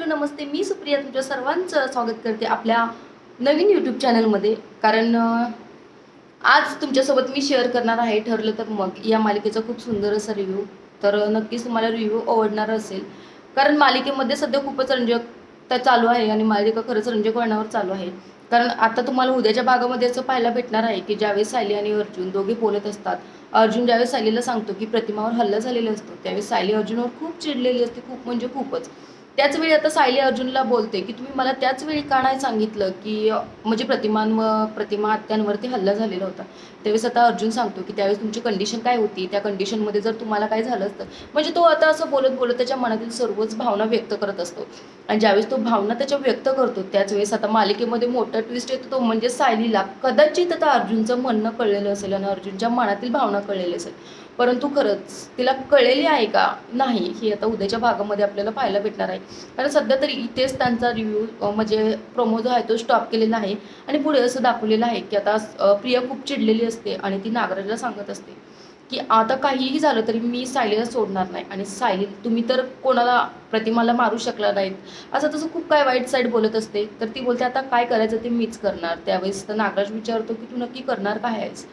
Hello नमस्ते. मी सुप्रिया तुमच्या सर्वांचं स्वागत करते आपल्या नवीन यूट्यूब चॅनलमध्ये कारण आज तुमच्यासोबत मी शेअर करणार आहे ठरलं तर मग. या मालिकेचा खूप सुंदर असा रिव्ह्यू तर नक्कीच तुम्हाला रिव्ह्यू आवडणार असेल. कारण मालिकेमध्ये सध्या खूपच रंजकता चालू आहे आणि मालिका खरंच रंजक वळणावर चालू आहे. कारण आता तुम्हाला उद्याच्या भागामध्ये असं पाहायला भेटणार आहे की ज्यावेळेस सायली आणि अर्जुन दोघे बोलत असतात अर्जुन ज्यावेळेस सायलीला सांगतो की प्रतिमावर हल्ला झालेला असतो त्यावेळेस सायली अर्जुनवर खूप चिडलेली असते खूप म्हणजे खूपच. त्याच वेळी आता सायली अर्जुनला बोलते की तुम्ही मला त्याच वेळी का नाही सांगितलं की म्हणजे प्रतिमांवर प्रतिमा हत्यांवरती हल्ला झालेला होता. त्यावेळेस आता अर्जुन सांगतो की त्यावेळेस तुमची कंडिशन काय होती? त्या कंडिशनमध्ये जर तुम्हाला काय झालं असतं म्हणजे तो आता असं बोलत बोलत त्याच्या मनातील सर्वच भावना व्यक्त करत असतो. आणि ज्यावेळेस तो भावना त्याच्या व्यक्त करतो त्याच वेळेस आता मालिकेमध्ये मोठं ट्विस्ट येतो तो म्हणजे सायलीला. कदाचित आता अर्जुनचं म्हणणं कळलेलं असेल आणि अर्जुनच्या मनातील भावना कळलेली असेल. परंतु खरंच तिला कळलेली आहे का? नाही. हे आता उद्याच्या भागामध्ये आपल्याला पाहायला भेटणार आहे. कारण सध्या तरी इथेच त्यांचा रिव्ह्यू म्हणजे प्रोमो जो आहे तो स्टॉप केलेला आहे. आणि पुढे असं दाखवलेलं आहे की आता प्रिया खूप चिडलेली असते आणि ती नागराजला सांगत असते. की आता काहीही झालं तरी मी सायलीला सोडणार नाही. आणि सायली तुम्ही तर कोणाला प्रतिमाला मारू शकला नाहीत. असं तसं खूप काय वाईट साईड बोलत असते. तर ती बोलते आता काय करायचं ते मीच करणार. त्यावेळेस तर नागराज विचारतो की तू नक्की करणार काय आहेस?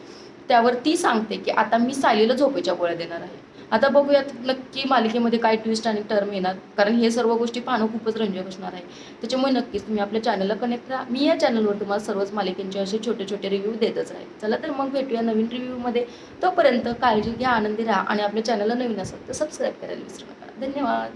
त्यावर ती सांगते की आता मी सायलीला झोपेच्या गोळ्या देणार आहे. आता बघूयात नक्की मालिकेमध्ये काय ट्विस्ट आणि टर्म येणार. कारण हे सर्व गोष्टी पाहणं खूपच रंजक असणार आहे. त्याच्यामुळे नक्कीच तुम्ही आपल्या चॅनलला कनेक्ट राहा. मी या चॅनलवर तुम्हाला सर्वच मालिकेंचे असे छोटे छोटे रिव्ह्यू देतच राहील चला तर मग भेटूया नवीन रिव्ह्यूमध्ये तोपर्यंत काळजी घ्या आनंदी राहा आणि आपल्या चॅनलला नवीन असेल तर सबस्क्राईब करायला विसरू नका. धन्यवाद.